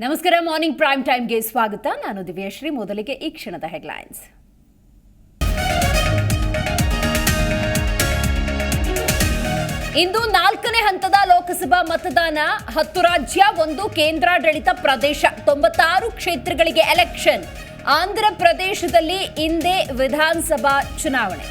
ನಮಸ್ಕಾರ, morning prime ಟೈಮ್ಗೆ ಸ್ವಾಗತ. ನಾನು ದಿವ್ಯಶ್ರೀ, ಮೊದಲಿಗೆ ಈ ಕ್ಷಣದ ಹೆಡ್ಲೈನ್ಸ್. ಇಂದು ನಾಲ್ಕನೇ ಹಂತದ ಲೋಕಸಭಾ ಮತದಾನ. ಹತ್ತು ರಾಜ್ಯ, ಒಂದು ಕೇಂದ್ರಾಡಳಿತ ಪ್ರದೇಶ, ತೊಂಬತ್ತಾರು ಕ್ಷೇತ್ರಗಳಿಗೆ ಎಲೆಕ್ಷನ್ ಆಂಧ್ರ ಪ್ರದೇಶದಲ್ಲಿ ಇಂದೇ ವಿಧಾನಸಭಾ ಚುನಾವಣೆ.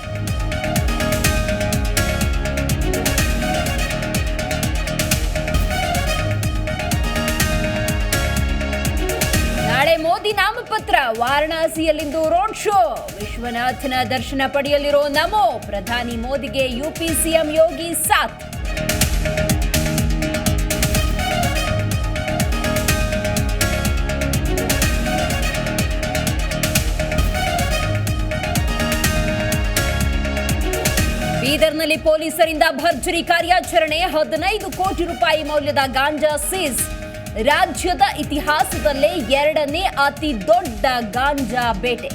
ಮೋದಿ ನಾಮಪತ್ರ, ವಾರಣಾಸಿಯಲ್ಲಿಂದು ರೋಡ್ ಶೋ ವಿಶ್ವನಾಥನ ದರ್ಶನ ಪಡೆಯಲಿರೋ ನಮೋ, ಪ್ರಧಾನಿ ಮೋದಿಗೆ ಯುಪಿ ಸಿಎಂ ಯೋಗಿ ಸಾಥ್. ಬೀದರ್ನಲ್ಲಿ ಪೊಲೀಸರಿಂದ ಭರ್ಜರಿ ಕಾರ್ಯಾಚರಣೆ, ಹದಿನೈದು ಕೋಟಿ ರೂಪಾಯಿ ಮೌಲ್ಯದ ಗಾಂಜಾ ಸೀಸ್. ರಾಜ್ಯದ ಇತಿಹಾಸದಲ್ಲೇ ಎರಡನೇ ಅತಿ ದೊಡ್ಡ ಗಾಂಜಾ ಬೇಟೆ.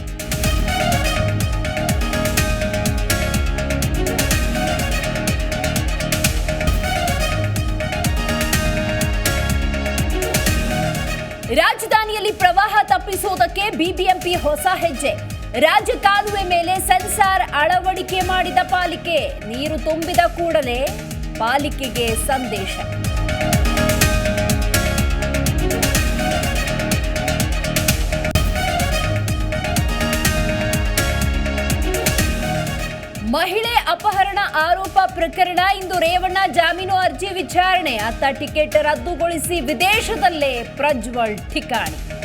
ರಾಜಧಾನಿಯಲ್ಲಿ ಪ್ರವಾಹ ತಪ್ಪಿಸುವುದಕ್ಕೆ ಬಿಬಿಎಂಪಿ ಹೊಸ ಹೆಜ್ಜೆ. ರಾಜ್ಯ ಕಾಲುವೆ ಮೇಲೆ ಸೆನ್ಸಾರ್ ಅಳವಡಿಕೆ ಮಾಡಿದ ಪಾಲಿಕೆ, ನೀರು ತುಂಬಿದ ಕೂಡಲೇ ಪಾಲಿಕೆಗೆ ಸಂದೇಶ. ಮಹಿಳೆ ಅಪಹರಣ ಆರೋಪ ಪ್ರಕರಣ. ಇಂದು ರೇವಣ್ಣ ಜಾಮೀನು ಅರ್ಜಿ ವಿಚಾರಣೆ. ಅತ್ತ ಟಿಕೆಟ್ ರದ್ದುಗೊಳಿಸಿ ವಿದೇಶದಲ್ಲೇ ಪ್ರಜ್ವಲ್ ಠಿಕಾಣಿ.